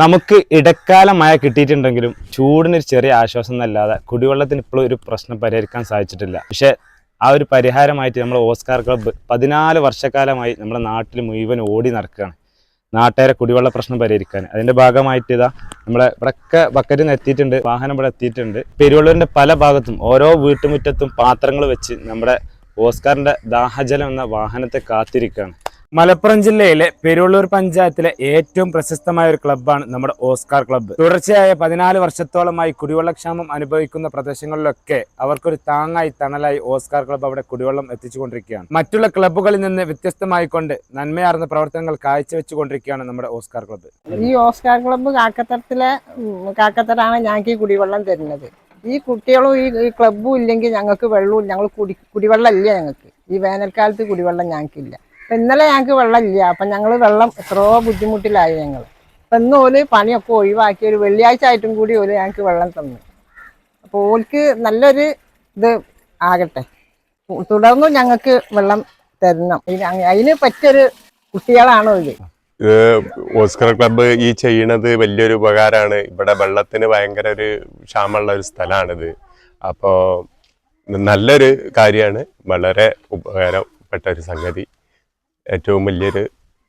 നമുക്ക് ഇടക്കാല മഴ കിട്ടിയിട്ടുണ്ടെങ്കിലും ചൂടിനൊരു ചെറിയ ആശ്വാസം എന്നല്ലാതെ കുടിവെള്ളത്തിന് ഇപ്പോഴും ഒരു പ്രശ്നം പരിഹരിക്കാൻ സാധിച്ചിട്ടില്ല. പക്ഷേ ആ ഒരു പരിഹാരമായിട്ട് നമ്മൾ ഓസ്കാർ ക്ലബ്ബ് പതിനാല് വർഷക്കാലമായി നമ്മുടെ നാട്ടിൽ മുഴുവൻ ഓടി നടക്കുകയാണ്. നാട്ടുകാരെ കുടിവെള്ള പ്രശ്നം പരിഹരിക്കാൻ. അതിന്റെ ഭാഗമായിട്ട് ഇതാ നമ്മളെ ഇവിടെയൊക്കെ ബക്കറ്റിൽ നിന്ന് എത്തിയിട്ടുണ്ട് വാഹനം ഇവിടെ എത്തിയിട്ടുണ്ട്. പെരുവള്ളൂരിന്റെ പല ഭാഗത്തും ഓരോ വീട്ടുമുറ്റത്തും പാത്രങ്ങൾ വെച്ച് നമ്മുടെ ഓസ്കാറിന്റെ ദാഹജലം എന്ന വാഹനത്തെ കാത്തിരിക്കുകയാണ്. മലപ്പുറം ജില്ലയിലെ പെരുവള്ളൂർ പഞ്ചായത്തിലെ ഏറ്റവും പ്രശസ്തമായ ഒരു ക്ലബ്ബാണ് നമ്മുടെ ഓസ്കാർ ക്ലബ്ബ് തുടർച്ചയായ പതിനാല് വർഷത്തോളമായി കുടിവെള്ളക്ഷാമം അനുഭവിക്കുന്ന പ്രദേശങ്ങളിലൊക്കെ അവർക്കൊരു താങ്ങായി തണലായി ഓസ്കാർ ക്ലബ്ബ് അവിടെ കുടിവെള്ളം എത്തിച്ചുകൊണ്ടിരിക്കുകയാണ്. മറ്റുള്ള ക്ലബ്ബുകളിൽ നിന്ന് വ്യത്യസ്തമായിക്കൊണ്ട് നന്മയാർന്ന പ്രവർത്തനങ്ങൾ കാഴ്ചവെച്ചുകൊണ്ടിരിക്കുകയാണ് നമ്മുടെ ഓസ്കാർ ക്ലബ്ബ് ഈ ഓസ്കാർ ക്ലബ്ബ് കാക്കത്തരത്തിലെ കാക്കത്തരാണ് ഞങ്ങൾക്ക് കുടിവെള്ളം തരുന്നത്. ഈ കുട്ടികളും ഈ ക്ലബ്ബും ഇല്ലെങ്കിൽ ഞങ്ങൾക്ക് വെള്ളവും ഞങ്ങൾ കുടി കുടിവെള്ളം ഇല്ല ഞങ്ങൾക്ക്. ഈ വേനൽക്കാലത്ത് കുടിവെള്ളം ഞങ്ങൾക്കില്ല. അപ്പം ഇന്നലെ ഞങ്ങൾക്ക് വെള്ളമില്ല. അപ്പം ഞങ്ങൾ വെള്ളം എത്രയോ ബുദ്ധിമുട്ടിലായി ഞങ്ങൾ അപ്പം ഇന്ന് ഓൽ പണിയൊക്കെ ഒഴിവാക്കി. ഒരു വെള്ളിയാഴ്ച ആയിട്ടും കൂടി ഓൽ ഞങ്ങൾക്ക് വെള്ളം തന്നു. അപ്പോൾ ഓൽക്ക് നല്ലൊരു ഇത് ആകട്ടെ. തുടർന്നും ഞങ്ങൾക്ക് വെള്ളം തരണം. അതിന് പറ്റിയൊരു കുട്ടികളാണോ ഇത് ഇത് ഓസ്കർ ക്ലബ്ബ് ഈ ചെയ്യണത് വലിയൊരു ഉപകാരമാണ് ഇവിടെ വെള്ളത്തിന് ഭയങ്കര ഒരു ക്ഷാമമുള്ള ഒരു സ്ഥലമാണിത് അപ്പോൾ നല്ലൊരു കാര്യമാണ്. വളരെ ഉപകാരപ്പെട്ട ഒരു സംഗതി. ഏറ്റവും വലിയൊരു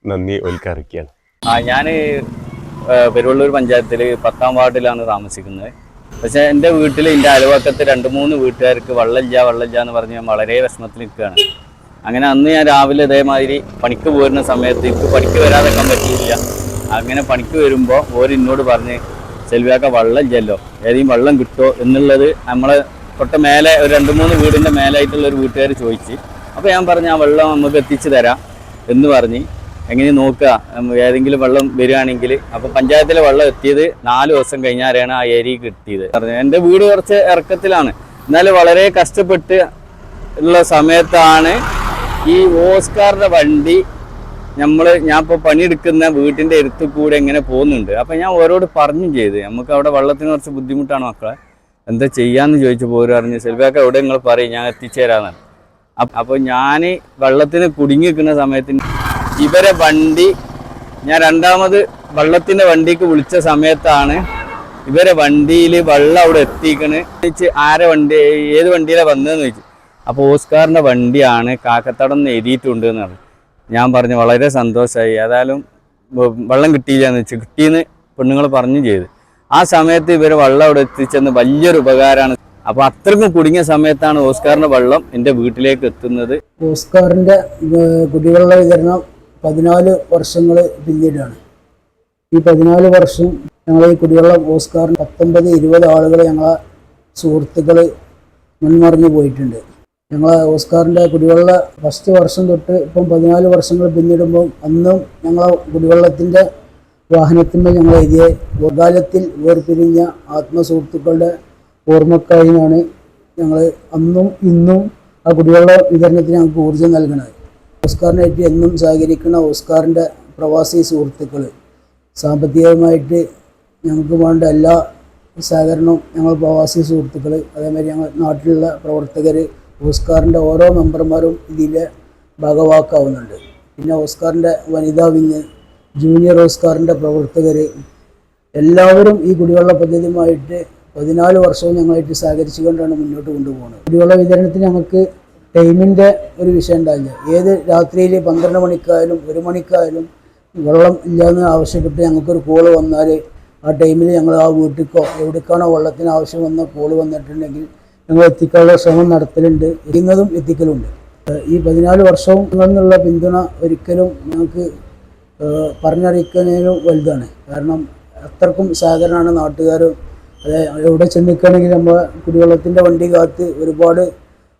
നന്ദി ഒൽക്കറിക്കുകയാണ് ആ ഞാൻ പെരുവള്ളൂർ പഞ്ചായത്തിൽ പത്താം വാർഡിലാണ് താമസിക്കുന്നത്. പക്ഷേ എന്റെ വീട്ടിൽ എന്റെ അയൽവക്കത്ത് രണ്ട് മൂന്ന് വീട്ടുകാർക്ക് വള്ളല്ല വള്ളല്ല എന്ന് പറഞ്ഞ് ഞാൻ വളരെ വിഷമത്തിൽ നിൽക്കുകയാണ് അങ്ങനെ അന്ന് ഞാൻ രാവിലെ ഇതേമാതിരി പണിക്ക് പോരുന്ന സമയത്ത് എനിക്ക് പണിക്ക് വരാതെക്കാൻ പറ്റിയില്ല. അങ്ങനെ പണിക്ക് വരുമ്പോൾ ഓരോന്നോട് പറഞ്ഞ് സെൽവിയാക്ക വെള്ളമില്ലല്ലോ. ഏതെങ്കിലും വെള്ളം കിട്ടുമോ എന്നുള്ളത് നമ്മളെ തൊട്ട് മേലെ ഒരു രണ്ട് മൂന്ന് വീടിന്റെ മേലായിട്ടുള്ള ഒരു വീട്ടുകാർ ചോദിച്ച്. അപ്പോൾ ഞാൻ പറഞ്ഞു ആ വെള്ളം നമുക്ക് എത്തിച്ചു തരാം. എന്ന് പറഞ്ഞ് എങ്ങനെ നോക്കുക ഏതെങ്കിലും വെള്ളം വരികയാണെങ്കിൽ അപ്പൊ പഞ്ചായത്തിലെ വെള്ളം എത്തിയത് നാല് ദിവസം കഴിഞ്ഞാലാണ് ആ ഏരി കിട്ടിയത് പറഞ്ഞു, എന്റെ വീട് കുറച്ച് ഇറക്കത്തിലാണ്. എന്നാലും വളരെ കഷ്ടപ്പെട്ട് ഉള്ള സമയത്താണ് ഈ ഓസ്കാറിന്റെ വണ്ടി നമ്മൾ ഞാൻ ഇപ്പോൾ പണിയെടുക്കുന്ന വീട്ടിന്റെ അടുത്ത് കൂടെ ഇങ്ങനെ പോകുന്നുണ്ട്. അപ്പൊ ഞാൻ ഓരോട് പറഞ്ഞും ചെയ്ത് നമുക്ക് അവിടെ വെള്ളത്തിന് കുറച്ച് ബുദ്ധിമുട്ടാണ് മക്കളെ. എന്താ ചെയ്യാന്ന് ചോദിച്ചു പോരും അറിഞ്ഞ് സെൽവിയൊക്കെ എവിടെ നിങ്ങൾ പറയും ഞാൻ എത്തിച്ചേരാന്നാണ് അപ്പ- അപ്പൊ ഞാൻ വെള്ളത്തിന് കുടുങ്ങി നിൽക്കുന്ന സമയത്ത് ഇവരെ വണ്ടി ഞാൻ രണ്ടാമത് വെള്ളത്തിന്റെ വണ്ടിക്ക് വിളിച്ച സമയത്താണ് ഇവരെ വണ്ടിയിൽ വെള്ളം അവിടെ എത്തിക്കണ്. ആരെ വണ്ടി ഏത് വണ്ടിയിലാണ് വന്നതെന്ന് ചോദിച്ചു. അപ്പോൾ ഓസ്കാറിന്റെ വണ്ടിയാണ് കാക്കത്തടം എഴുതിയിട്ടുണ്ട് എന്ന് പറഞ്ഞു. ഞാൻ പറഞ്ഞു വളരെ സന്തോഷമായി ഏതായാലും വെള്ളം കിട്ടിയില്ല എന്ന് വെച്ചു കിട്ടിയെന്ന് പെണ്ണുങ്ങൾ പറഞ്ഞു ചെയ്തു. ആ സമയത്ത് ഇവർ വെള്ളം അവിടെ എത്തിച്ചെന്ന് വലിയൊരു ഉപകാരമാണ്. അപ്പൊ അത്രക്കും കുടുങ്ങിയ സമയത്താണ് ഓസ്കാറിന്റെ വെള്ളം എന്റെ വീട്ടിലേക്ക് എത്തുന്നത്. ഓസ്കാറിന്റെ കുടിവെള്ള വിതരണം പതിനാല് വർഷങ്ങൾ പിന്നീടാണ്. ഈ പതിനാല് വർഷം ഞങ്ങൾ ഈ കുടിവെള്ളം ഓസ്കാറിന് പത്തൊമ്പത് ഇരുപത് ആളുകൾ ഞങ്ങളെ സുഹൃത്തുക്കൾ മുൻമറിഞ്ഞു പോയിട്ടുണ്ട്. ഞങ്ങളെ ഓസ്കാറിന്റെ കുടിവെള്ള ഫസ്റ്റ് വർഷം തൊട്ട് ഇപ്പം പതിനാല് വർഷങ്ങൾ പിന്നിടുമ്പോൾ അന്നും ഞങ്ങളെ കുടിവെള്ളത്തിന്റെ വാഹനത്തിന്മേൽ ഞങ്ങൾ എഴുതിയ കാലത്തിൽ വേർപിരിഞ്ഞ ആത്മസുഹൃത്തുക്കളുടെ ഓർമ്മക്കായിനാണ് ഞങ്ങൾ അന്നും ഇന്നും ആ കുടിവെള്ള വിതരണത്തിന് ഞങ്ങൾക്ക് ഊർജം നൽകണത് ഓസ്കാറിനായിട്ട് എന്നും സഹകരിക്കുന്ന ഓസ്കാറിന്റെ പ്രവാസി സുഹൃത്തുക്കൾ സാമ്പത്തികമായിട്ട് ഞങ്ങൾക്ക് വേണ്ട എല്ലാ സഹകരണവും ഞങ്ങൾ പ്രവാസി സുഹൃത്തുക്കൾ അതേമാതിരി ഞങ്ങൾ നാട്ടിലുള്ള പ്രവർത്തകർ ഓസ്കാറിന്റെ ഓരോ മെമ്പർമാരും ഇതിലെ ഭാഗവാക്കാവുന്നുണ്ട്. പിന്നെ ഓസ്കാറിന്റെ വനിതാ വിങ് ജൂനിയർ ഓസ്കാറിന്റെ പ്രവർത്തകർ എല്ലാവരും ഈ കുടിവെള്ള പദ്ധതിയുമായിട്ട് പതിനാല് വർഷവും ഞങ്ങളായിട്ട് സഹകരിച്ചുകൊണ്ടാണ് മുന്നോട്ട് കൊണ്ടുപോകുന്നത്. കുടിവെള്ള വിതരണത്തിന് ഞങ്ങൾക്ക് ടൈമിന്റെ ഒരു വിഷയം ഉണ്ടായില്ല ഏത് രാത്രിയിൽ പന്ത്രണ്ട് മണിക്കായാലും ഒരു മണിക്കായാലും വെള്ളം ഇല്ലയെന്ന് ആവശ്യപ്പെട്ട് ഞങ്ങൾക്കൊരു കോൾ വന്നാൽ ആ ടൈമിൽ ഞങ്ങൾ ആ വീട്ടിലേക്കോ എവിടേക്കാണോ വെള്ളത്തിന് ആവശ്യം വന്ന കോൾ വന്നിട്ടുണ്ടെങ്കിൽ ഞങ്ങൾ എത്തിക്കാനുള്ള ശ്രമം നടത്തലുണ്ട്. എത്തുന്നതും എത്തിക്കലുണ്ട് ഈ പതിനാല് വർഷവും നിന്നുള്ള പിന്തുണ ഒരിക്കലും ഞങ്ങൾക്ക് പറഞ്ഞറിയിക്കുന്നതിനും വലുതാണ്. കാരണം അത്രക്കും സഹകരണമാണ് നാട്ടുകാരും അതെ എവിടെ ചെന്ന് നിൽക്കുകയാണെങ്കിൽ നമ്മൾ കുടിവെള്ളത്തിന്റെ വണ്ടി കാത്ത് ഒരുപാട്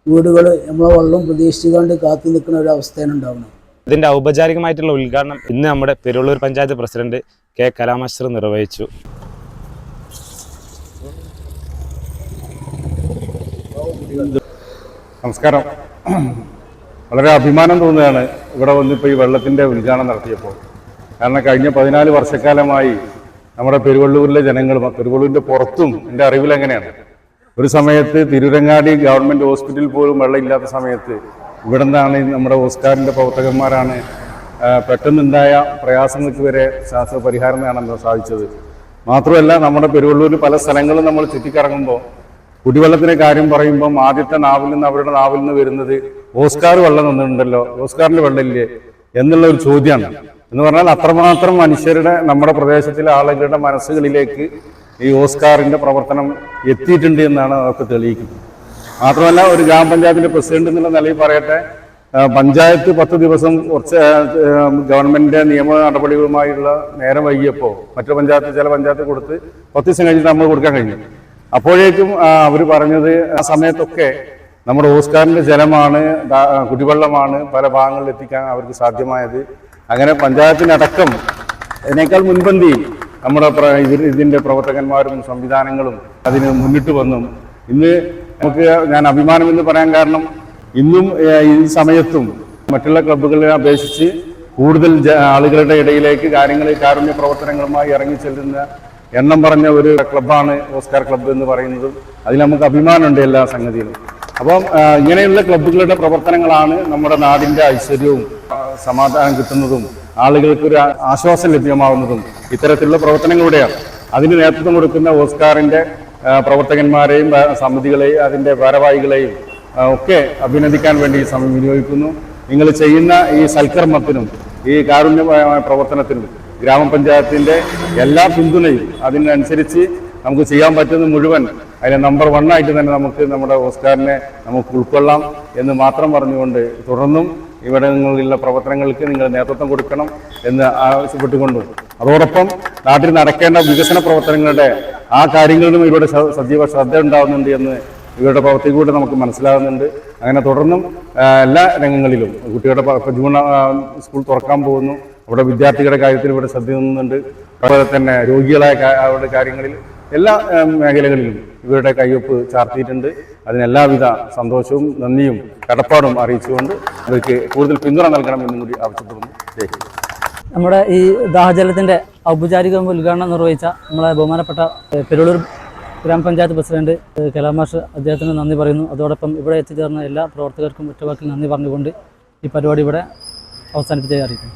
വീടുകൾ നമ്മളെ വെള്ളം പ്രതീക്ഷിച്ചുകൊണ്ട് കാത്തു നിൽക്കുന്ന ഒരു അവസ്ഥയാണ് ഉണ്ടാവുന്നത്. ഇതിന്റെ ഔപചാരികമായിട്ടുള്ള ഉദ്ഘാടനം ഇന്ന് നമ്മുടെ പെരുവള്ളൂർ പഞ്ചായത്ത് പ്രസിഡന്റ് കെ കലാമശ്വർ നിർവഹിച്ചു. നമസ്കാരം. വളരെ അഭിമാനം തോന്നുകയാണ് ഇവിടെ വന്നിപ്പോൾ ഈ വെള്ളത്തിന്റെ ഉദ്ഘാടനം നടത്തിയപ്പോൾ. കാരണം കഴിഞ്ഞ പതിനാല് വർഷക്കാലമായി നമ്മുടെ പെരുവള്ളൂരിലെ ജനങ്ങളും പെരുവള്ളൂരിന്റെ പുറത്തും എന്റെ അറിവിൽ എങ്ങനെയാണ് ഒരു സമയത്ത് തിരുരങ്ങാടി ഗവൺമെന്റ് ഹോസ്പിറ്റലിൽ പോലും വെള്ളമില്ലാത്ത സമയത്ത് ഇവിടെ നിന്നാണ് നമ്മുടെ ഓസ്കാറിന്റെ പ്രവർത്തകന്മാരാണ് പെട്ടെന്നുണ്ടായ പ്രയാസങ്ങൾക്ക് വരെ ശാസ്ത്ര പരിഹാരം നേടാൻ സാധിച്ചത്. മാത്രമല്ല നമ്മുടെ പെരുവള്ളൂരിൽ പല സ്ഥലങ്ങളും നമ്മൾ ചുറ്റിക്കറങ്ങുമ്പോൾ കുടിവെള്ളത്തിന്റെ കാര്യം പറയുമ്പം ആദ്യത്തെ നാവിൽ നിന്ന് അവരുടെ നാവിൽ നിന്ന് വരുന്നത് ഓസ്കാർ വെള്ളം തന്നിട്ടുണ്ടല്ലോ. ഓസ്കാറിന്റെ വെള്ളമില്ലേ? എന്നുള്ള ഒരു ചോദ്യമാണ്. എന്ന് പറഞ്ഞാൽ അത്രമാത്രം മനുഷ്യരുടെ നമ്മുടെ പ്രദേശത്തിലെ ആളുകളുടെ മനസ്സുകളിലേക്ക് ഈ ഓസ്കാറിന്റെ പ്രവർത്തനം എത്തിയിട്ടുണ്ട് എന്നാണ് അതൊക്കെ തെളിയിക്കുന്നത്. മാത്രമല്ല ഒരു ഗ്രാമപഞ്ചായത്തിന്റെ പ്രസിഡന്റ് എന്നുള്ള നിലയിൽ പറയട്ടെ പഞ്ചായത്ത് പത്ത് ദിവസം കുറച്ച് ഗവൺമെന്റിന്റെ നിയമ നടപടികളുമായുള്ള നേരം വൈകിയപ്പോൾ മറ്റു പഞ്ചായത്ത് ചില പഞ്ചായത്ത് കൊടുത്ത് പത്ത് ദിവസം കഴിഞ്ഞിട്ട് നമ്മൾ കൊടുക്കാൻ കഴിഞ്ഞു. അപ്പോഴേക്കും അവർ പറഞ്ഞത് ആ സമയത്തൊക്കെ നമ്മുടെ ഓസ്കാറിന്റെ ജലമാണ് കുടിവെള്ളമാണ് പല ഭാഗങ്ങളിൽ എത്തിക്കാൻ അവർക്ക് സാധ്യമായത്. അങ്ങനെ പഞ്ചായത്തിനടക്കം അതിനേക്കാൾ മുൻപന്തിയിൽ നമ്മുടെ ഇതിന്റെ പ്രവർത്തകന്മാരും സംവിധാനങ്ങളും അതിന് മുന്നിട്ട് വന്നും. ഇന്ന് നമുക്ക് ഞാൻ അഭിമാനം എന്ന് പറയാൻ കാരണം ഇന്നും ഈ സമയത്തും മറ്റുള്ള ക്ലബ്ബുകളെ അപേക്ഷിച്ച് കൂടുതൽ ആളുകളുടെ ഇടയിലേക്ക് കാര്യങ്ങൾ കാരുണ്യ പ്രവർത്തനങ്ങളുമായി ഇറങ്ങി ചെല്ലുന്ന എണ്ണം പറഞ്ഞ ഒരു ക്ലബ്ബാണ് ഓസ്കാർ ക്ലബ്ബ് എന്ന് പറയുന്നതും. അതിൽ നമുക്ക് അഭിമാനമുണ്ട് എല്ലാ സംഗതിയിലും. അപ്പം ഇങ്ങനെയുള്ള ക്ലബ്ബുകളുടെ പ്രവർത്തനങ്ങളാണ് നമ്മുടെ നാടിന്റെ ഐശ്വര്യവും സമാധാനം കിട്ടുന്നതും ആളുകൾക്ക് ഒരു ആശ്വാസം ലഭ്യമാവുന്നതും ഇത്തരത്തിലുള്ള പ്രവർത്തനങ്ങളുടെയാണ്. അതിന് നേതൃത്വം കൊടുക്കുന്ന ഓസ്കാറിന്റെ പ്രവർത്തകന്മാരെയും സമിതികളെയും അതിന്റെ ഭാരവാഹികളെയും ഒക്കെ അഭിനന്ദിക്കാൻ വേണ്ടി സമയം വിനിയോഗിക്കുന്നു. നിങ്ങൾ ചെയ്യുന്ന ഈ സൽക്കർമ്മത്തിനും ഈ കാരുണ്യമായ പ്രവർത്തനത്തിനും ഗ്രാമപഞ്ചായത്തിന്റെ എല്ലാ പിന്തുണയും അതിനനുസരിച്ച് നമുക്ക് ചെയ്യാൻ പറ്റുന്ന മുഴുവൻ അതിലെ നമ്പർ വൺ ആയിട്ട് തന്നെ നമുക്ക് നമ്മുടെ ഓസ്കാറിനെ നമുക്ക് ഉൾക്കൊള്ളാം എന്ന് മാത്രം പറഞ്ഞുകൊണ്ട് തുടർന്നും ഇവിടങ്ങളിലുള്ള പ്രവർത്തനങ്ങൾക്ക് നിങ്ങൾ നേതൃത്വം കൊടുക്കണം എന്ന് ആവശ്യപ്പെട്ടുകൊണ്ടും അതോടൊപ്പം നാട്ടിൽ നടക്കേണ്ട വികസന പ്രവർത്തനങ്ങളുടെ ആ കാര്യങ്ങളിലും ഇവിടെ സജീവ ശ്രദ്ധ ഉണ്ടാവുന്നുണ്ട് എന്ന് ഇവരുടെ പ്രവർത്തിക്കൂടെ നമുക്ക് മനസ്സിലാകുന്നുണ്ട് അങ്ങനെ തുടർന്നും എല്ലാ രംഗങ്ങളിലും കുട്ടികളുടെ ജൂൺ സ്കൂൾ തുറക്കാൻ പോകുന്നു. അവിടെ വിദ്യാർത്ഥികളുടെ കാര്യത്തിൽ ഇവിടെ ശ്രദ്ധ നിന്നുണ്ട് അതുപോലെ തന്നെ രോഗികളായ അവരുടെ കാര്യങ്ങളിൽ എല്ലാ മേഖലകളിലും ഇവരുടെ കയ്യൊപ്പ് ചാർത്തിയിട്ടുണ്ട്. അതിനെല്ലാവിധ സന്തോഷവും നന്ദിയും കടപ്പാടും അറിയിച്ചുകൊണ്ട് ഇവർക്ക് കൂടുതൽ പിന്തുണ നൽകണമെന്നും കൂടി ആവശ്യപ്പെടുന്നു. നമ്മുടെ ഈ ദാഹജലത്തിന്റെ ഔപചാരിക ഉദ്ഘാടനം നിർവഹിച്ച നമ്മളെ ബഹുമാനപ്പെട്ട പെരുളൂർ ഗ്രാമപഞ്ചായത്ത് പ്രസിഡന്റ് കലാമാഷ് അദ്ദേഹത്തിന് നന്ദി പറയുന്നു. അതോടൊപ്പം ഇവിടെ എത്തിച്ചേർന്ന എല്ലാ പ്രവർത്തകർക്കും ഒറ്റവാക്കിൽ നന്ദി പറഞ്ഞുകൊണ്ട് ഈ പരിപാടി ഇവിടെ അവസാനിപ്പിച്ച് അറിയിക്കുന്നു.